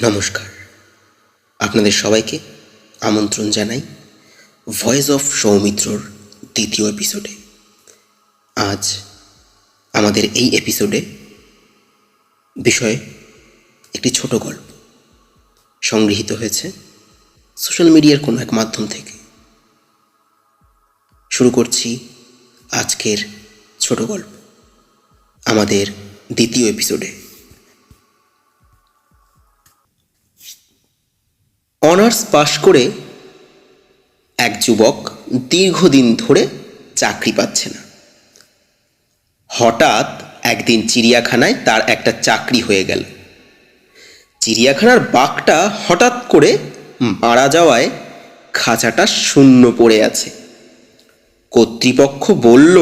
নমস্কার। আপনাদের সবাইকে আমন্ত্রণ জানাই ভয়েস অফ সৌমিত্রর দ্বিতীয় এপিসোডে আজ আমাদের এই এপিসোডে বিষয়ে একটি ছোট গল্প সংগৃহীত হয়েছে সোশ্যাল মিডিয়ার কোনো এক মাধ্যম থেকে। শুরু করছি আজকের ছোট গল্প, আমাদের দ্বিতীয় এপিসোডে অনার্স পাশ করে এক যুবক দীর্ঘদিন ধরে চাকরি পাচ্ছে না। হঠাৎ একদিন চিড়িয়াখানায় তার একটা চাকরি হয়ে গেল। চিড়িয়াখানার বাঘটা হঠাৎ করে মারা যাওয়ায় খাঁচাটা শূন্য পড়ে আছে। কর্তৃপক্ষ বলল,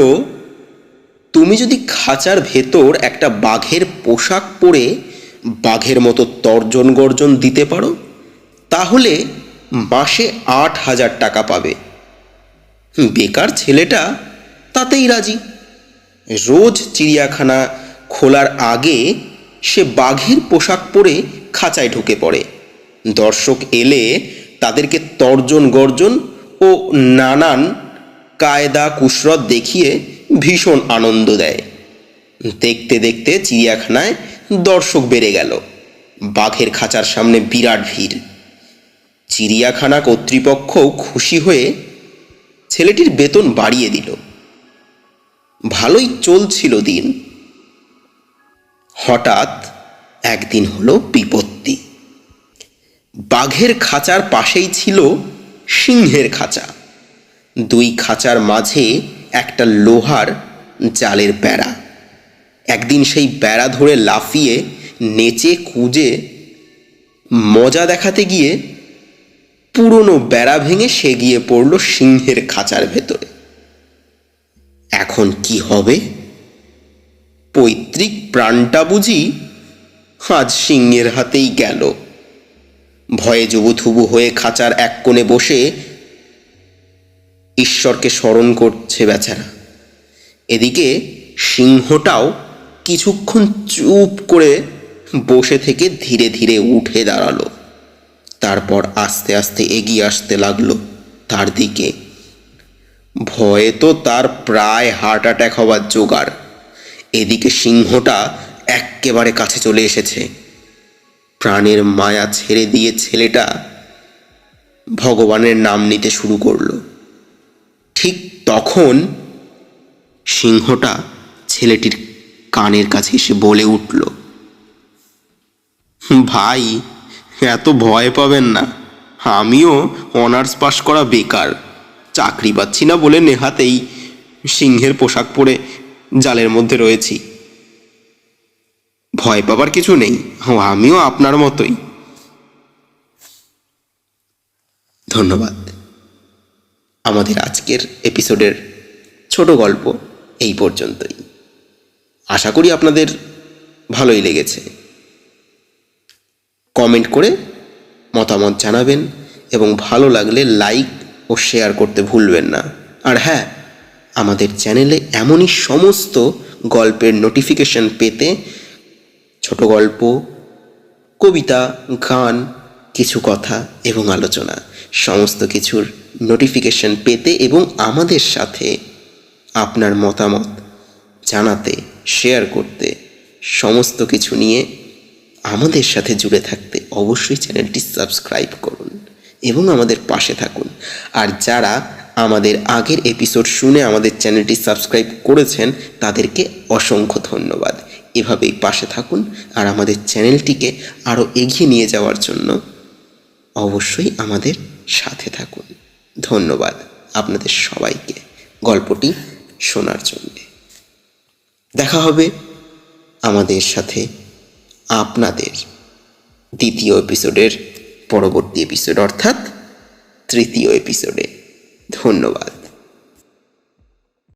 তুমি যদি খাঁচার ভেতর একটা বাঘের পোশাক পরে বাঘের মতো তর্জন গর্জন দিতে পারো তাহলে মাসে আট হাজার টাকা পাবে। বেকার ছেলেটা তাতেই রাজি। রোজ চিড়িয়াখানা খোলার আগে সে বাঘের পোশাক পরে খাঁচায় ঢুকে পড়ে। দর্শক এলে তাদেরকে তর্জন গর্জন ও নানান কায়দা কুসরত দেখিয়ে ভীষণ আনন্দ দেয়। দেখতে দেখতে চিড়িয়াখানায় দর্শক বেড়ে গেল। বাঘের খাঁচার সামনে বিরাট ভিড়। চিড়িয়াখানা কর্তৃপক্ষও খুশি হয়ে ছেলেটির বেতন বাড়িয়ে দিল। ভালোই চলছিল দিন। হঠাৎ একদিন হলো বিপত্তি। বাঘের খাঁচার পাশেই ছিল সিংহের খাঁচা। দুই খাঁচার মাঝে একটা লোহার জালের বেড়া। একদিন সেই বেড়া ধরে লাফিয়ে, নেচে, কুজে মজা দেখাতে গিয়ে পুরনো বেড়া ভেঙে সে গিয়ে পড়ল সিংহের খাঁচার ভেতরে। এখন কি হবে? পৈতৃক প্রাণটা বুঝি আজ সিংহের হাতেই গেল। ভয়ে জবুথুবু হয়ে খাঁচার এক কোণে বসে ঈশ্বরকে স্মরণ করছে বেচারা। এদিকে সিংহটাও কিছুক্ষণ চুপ করে বসে থেকে ধীরে ধীরে উঠে দাঁড়াল। তারপর আস্তে আস্তে এগিয়ে আসতে লাগল তার দিকে। ভয়ে তো তার প্রায় হার্ট অ্যাটাক হওয়ার জোগাড়। এদিকে সিংহটা এক্কেবারে কাছে চলে এসেছে। প্রাণের মায়া ছেড়ে দিয়ে ছেলেটা ভগবানের নাম নিতে শুরু করল। ঠিক তখন সিংহটা ছেলেটির কানের কাছে এসে বলে উঠল, ভাই এত ভয় পাবেন না। আমিও অনার্স পাশ করা বেকার। চাকরি পাচ্ছি না বলে নেহাতেই সিংহের পোশাক পরে জালের মধ্যে রয়েছি। ভয় পাবার কিছু নেই আমিও আপনার মতোই। ধন্যবাদ। আমাদের আজকের এপিসোডের ছোট গল্প এই পর্যন্তই। আশা করি আপনাদের ভালোই লেগেছে। কমেন্ট করে মতামত জানাবেন এবং ভালো লাগলে লাইক ও শেয়ার করতে ভুলবেন না। আর হ্যাঁ আমাদের চ্যানেলে এমনই সমস্ত গল্পের নোটিফিকেশন পেতে ছোট গল্প, কবিতা, গান, কিছু কথা এবং আলোচনা সমস্ত কিছুর নোটিফিকেশন পেতে এবং আমাদের সাথে আপনার মতামত জানাতে শেয়ার করতে সমস্ত কিছু নিয়ে আমাদের সাথে জুড়ে থাকতে অবশ্যই চ্যানেলটি সাবস্ক্রাইব করুন এবং আমাদের পাশে থাকুন। আর যারা আমাদের আগের এপিসোড শুনে আমাদের চ্যানেলটি সাবস্ক্রাইব করেছেন, তাদেরকে অসংখ্য ধন্যবাদ। এভাবেই পাশে থাকুন আর আমাদের চ্যানেলটিকে আরও এগিয়ে নিয়ে যাওয়ার জন্য অবশ্যই আমাদের সাথে থাকুন। ধন্যবাদ আপনাদের সবাইকে গল্পটি শোনার জন্যে। দেখা হবে আমাদের সাথে আপনাদের দ্বিতীয় এপিসোডের পরবর্তী এপিসোড অর্থাৎ তৃতীয় এপিসোডে ধন্যবাদ।